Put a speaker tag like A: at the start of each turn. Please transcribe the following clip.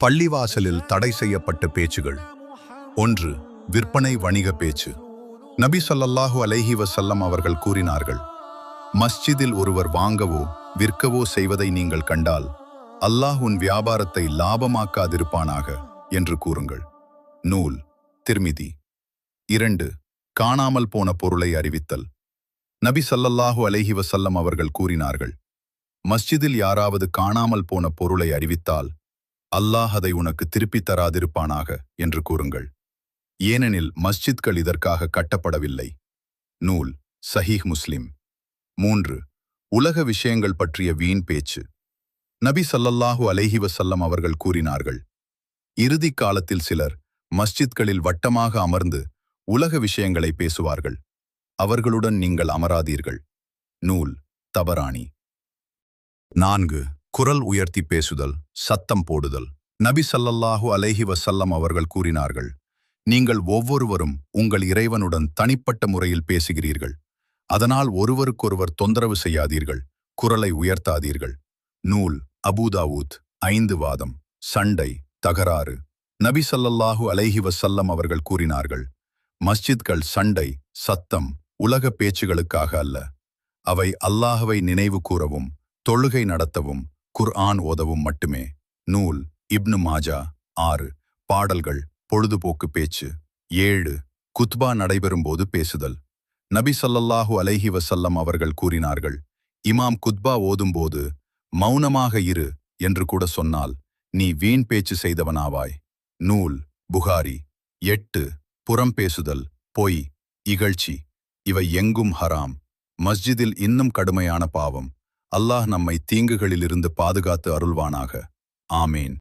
A: பள்ளிவாசலில் தடை செய்யப்பட்ட பேச்சுகள். ஒன்று விற்பனை வணிக பேச்சு. நபி சொல்லல்லாஹு அலைஹி வசல்லம் அவர்கள் கூறினார்கள் மஸ்ஜிதில் ஒருவர் வாங்கவோ விற்கவோ செய்வதை நீங்கள் கண்டால் அல்லாஹ் உன் வியாபாரத்தை லாபமாக்காதிருப்பானாக என்று கூறுங்கள். நூல் திருமிதி. இரண்டு காணாமல் போன பொருளை அறிவித்தல். நபி சல்லல்லாஹு அலைஹி வசல்லம் அவர்கள் கூறினார்கள் மஸ்ஜிதில் யாராவது காணாமல் போன பொருளை அறிவித்தால் அல்லாஹ் அதை உனக்கு திருப்பித் தராதிருப்பானாக என்று கூறுங்கள். ஏனெனில் மஸ்ஜித்கள் இதற்காக கட்டப்படவில்லை. நூல் சஹீஹ் முஸ்லிம். மூன்று உலக விஷயங்கள் பற்றிய வீண் பேச்சு. நபி சல்லல்லாஹு அலைஹி வசல்லம் அவர்கள் கூறினார்கள் இறுதிக் காலத்தில் சிலர் மஸ்ஜித்களில் வட்டமாக அமர்ந்து உலக விஷயங்களை பேசுவார்கள். அவர்களுடன் நீங்கள் அமராதீர்கள். நூல் தபராணி நான்கு குரல் உயர்த்தி பேசுதல் சத்தம் போடுதல். நபி சல்லல்லாஹு அலைஹி வசல்லம் அவர்கள் கூறினார்கள் நீங்கள் ஒவ்வொருவரும் உங்கள் இறைவனுடன் தனிப்பட்ட முறையில் பேசுகிறீர்கள். அதனால் ஒருவருக்கொருவர் தொந்தரவு செய்யாதீர்கள் குரலை உயர்த்தாதீர்கள். நூல் அபூதாவூத் ஐந்து வாதம் சண்டை தகராறு. நபி சல்லல்லாஹு அலைஹி வசல்லம் அவர்கள் கூறினார்கள் மஸ்ஜித்கள் சண்டை சத்தம் உலக பேச்சுகளுக்காக அல்ல. அவை அல்லாஹவை நினைவு கூறவும் தொழுகை நடத்தவும் குர்ஆன் ஓதவும் மட்டுமே. நூல் இப்னு மாஜா ஆறு பாடல்கள் பொழுதுபோக்கு பேச்சு. ஏழு குத்பா நடைபெறும்போது பேசுதல். நபி சல்லல்லாஹு அலைஹி வசல்லம் அவர்கள் கூறினார்கள் இமாம் குத்பா ஓதும்போது மௌனமாக இரு என்று கூட சொன்னால் நீ வீண் பேச்சு செய்தவனாவாய். நூல் புகாரி. எட்டு புறம் பேசுதல். பொய் இகழ்ச்சி. இவை எங்கும் ஹராம். மஸ்ஜிதில் இன்னும் கடுமையான பாவம். அல்லாஹ் நம்மை தீங்குகளிலிருந்து பாதுகாத்து அருள்வானாக. ஆமேன்.